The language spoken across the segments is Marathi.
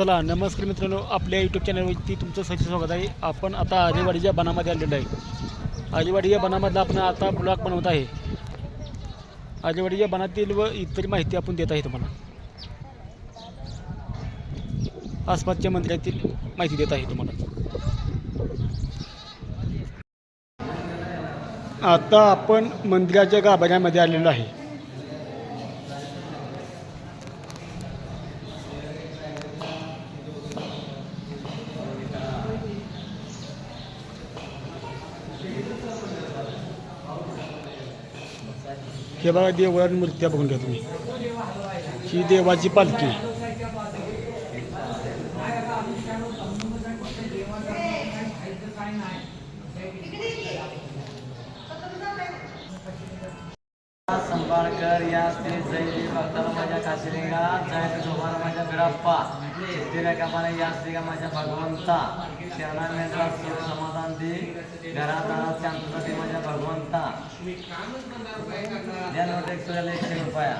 चला नमस्कार मित्रांनो आपल्या यूट्यूब चॅनलवरती तुमचं सहज स्वागत आहे. आपण आता आरेवाडीच्या बनामध्ये आलेलो आहे. आरेवाडी या बनामधला आपण आता ब्लॉग बनवत आहे. आजीवाडीच्या बनातील व इतर माहिती आपण देत आहे तुम्हाला. आसपासच्या मंदिरातील माहिती देत आहे तुम्हाला. आता आपण मंदिराच्या गाभाऱ्यामध्ये आलेलो आहे. हे बघा देवळात मूर्त्या बघून घ्या तुम्ही. ही देवाची पालखी. संभाळकर या स्त्री जय भक्ताला माझ्या काशिरेगा जय तुम्हाला माझ्या बिराप्पा. सिद्धिरा कामाला या असते का माझ्या भगवंता. शरणा समाधान दे. घरात शांतता दे माझ्या भगवंता. या नोट एक सुद्धा एकशे रुपया.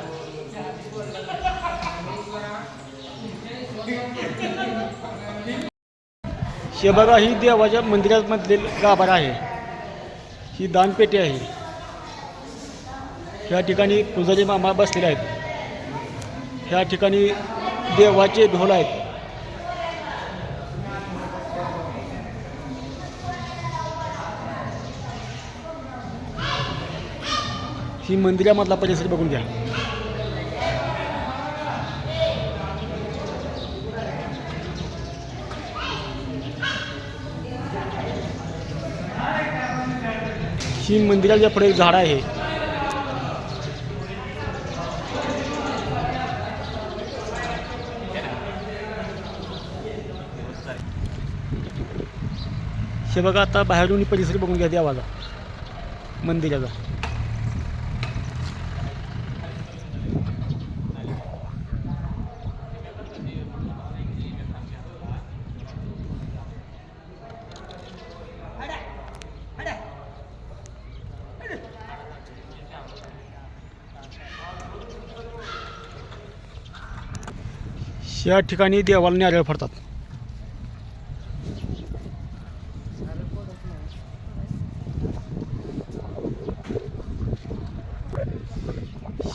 हे ही देवाच्या मंदिरामधील गाभार आहे. ही दानपेटी आहे. ह्या ठिकाणी पुजारी मामा बसलेले आहेत. ह्या ठिकाणी देवाचे ढोल आहेत. ही मंदिरामधला परिसर बघून घ्या. ही मंदिराच्या पुढे एक झाड आहे. हे बघा आता बाहेरून परिसर बघून घ्या देवाचा मंदिराचा या ठिकाणी देवाला नारळ फडतात.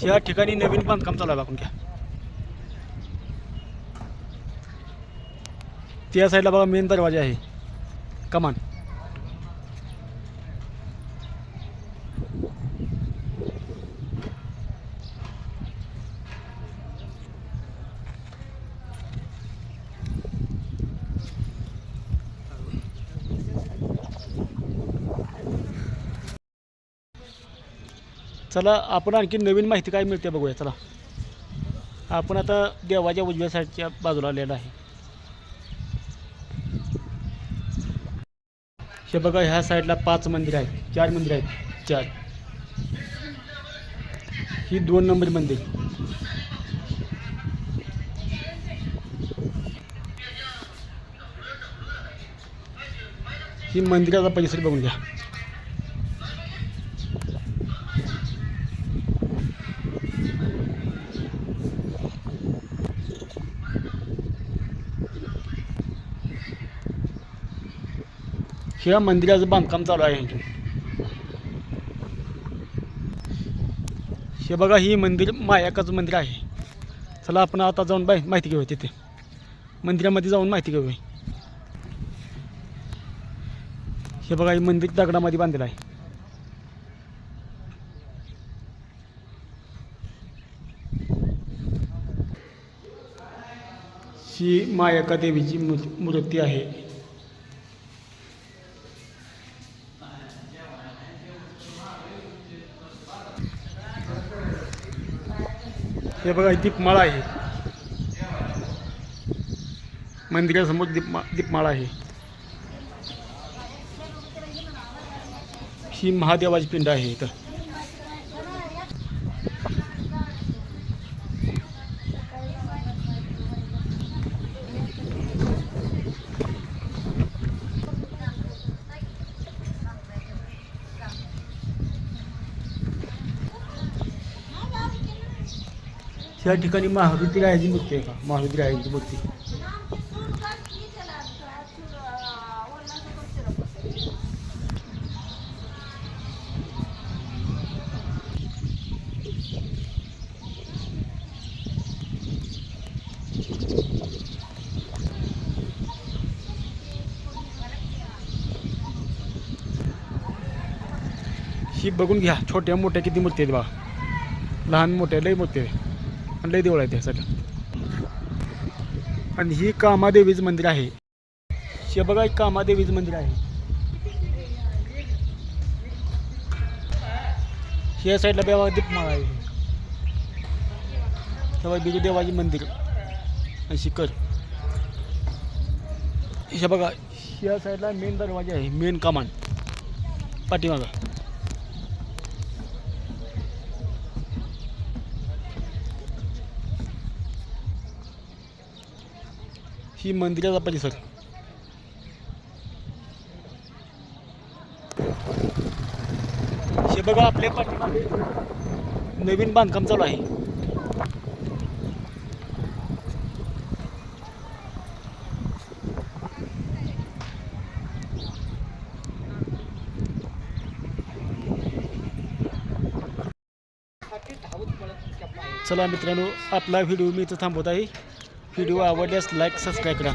या ठिकाणी नवीन बांधकाम चालू आहे बघून घ्या. त्या साईडला बघा मेन दरवाजा आहे. कमान चला आपण आणखी नवीन माहिती काय मिळते बघूया चला. आपण आता देवाच्या उजव्या साईडच्या बाजूला आलेला आहे. हे बघा ह्या साईडला पाच मंदिर आहेत चार मंदिर आहेत चार. ही दोन नंबर मंदिर. ही मंदिराचा परिसर बघून घ्या. ह्या मंदिराचं बांधकाम चालू आहे इथून हे बघा ही मंदिर मायाकाचं मंदिर आहे. चला आपण आता जाऊन बाय माहिती घेऊया तिथे. मंदिरामध्ये जाऊन माहिती घेऊया. हे बघा हे मंदिर दगडामध्ये बांधलेलं आहे. ही मायाका देवीची मूर्ती आहे. हे बघा दीपमाळा आहे. मंदिरासमोर दीपमा दीपमाळा आहे. ही महादेवाची पिंड आहे इथं. त्या ठिकाणी महारुती रायाची मूर्ती आहे का? मारुती रायाची मूर्ती. ही बघून घ्या छोट्या मोठ्या किती मूर्ती आहेत बा लहान मोठ्या लई मूर्ती आहे आणि लई देवळ आहे त्यासाठी. आणि ही कामादेवीचं मंदिर आहे. हे बघा एक कामादेवीचं मंदिर आहे. या साईडला बेवा दीपमाळा आहे. तेव्हा बिजू देवाची मंदिर. आणि शिखर. हे बघा या साईडला मेन दरवाजा आहे मेन कमान. पाठीमागा. ही मंदिराचा परिसर. हे बघा आपल्या पाठीमागे नवीन बांधकाम चालू आहे. चला मित्रांनो आपला व्हिडिओ मी इथं थांबवत आहे. व्हिडिओ आवडल्यास लाईक सबस्क्राईब करा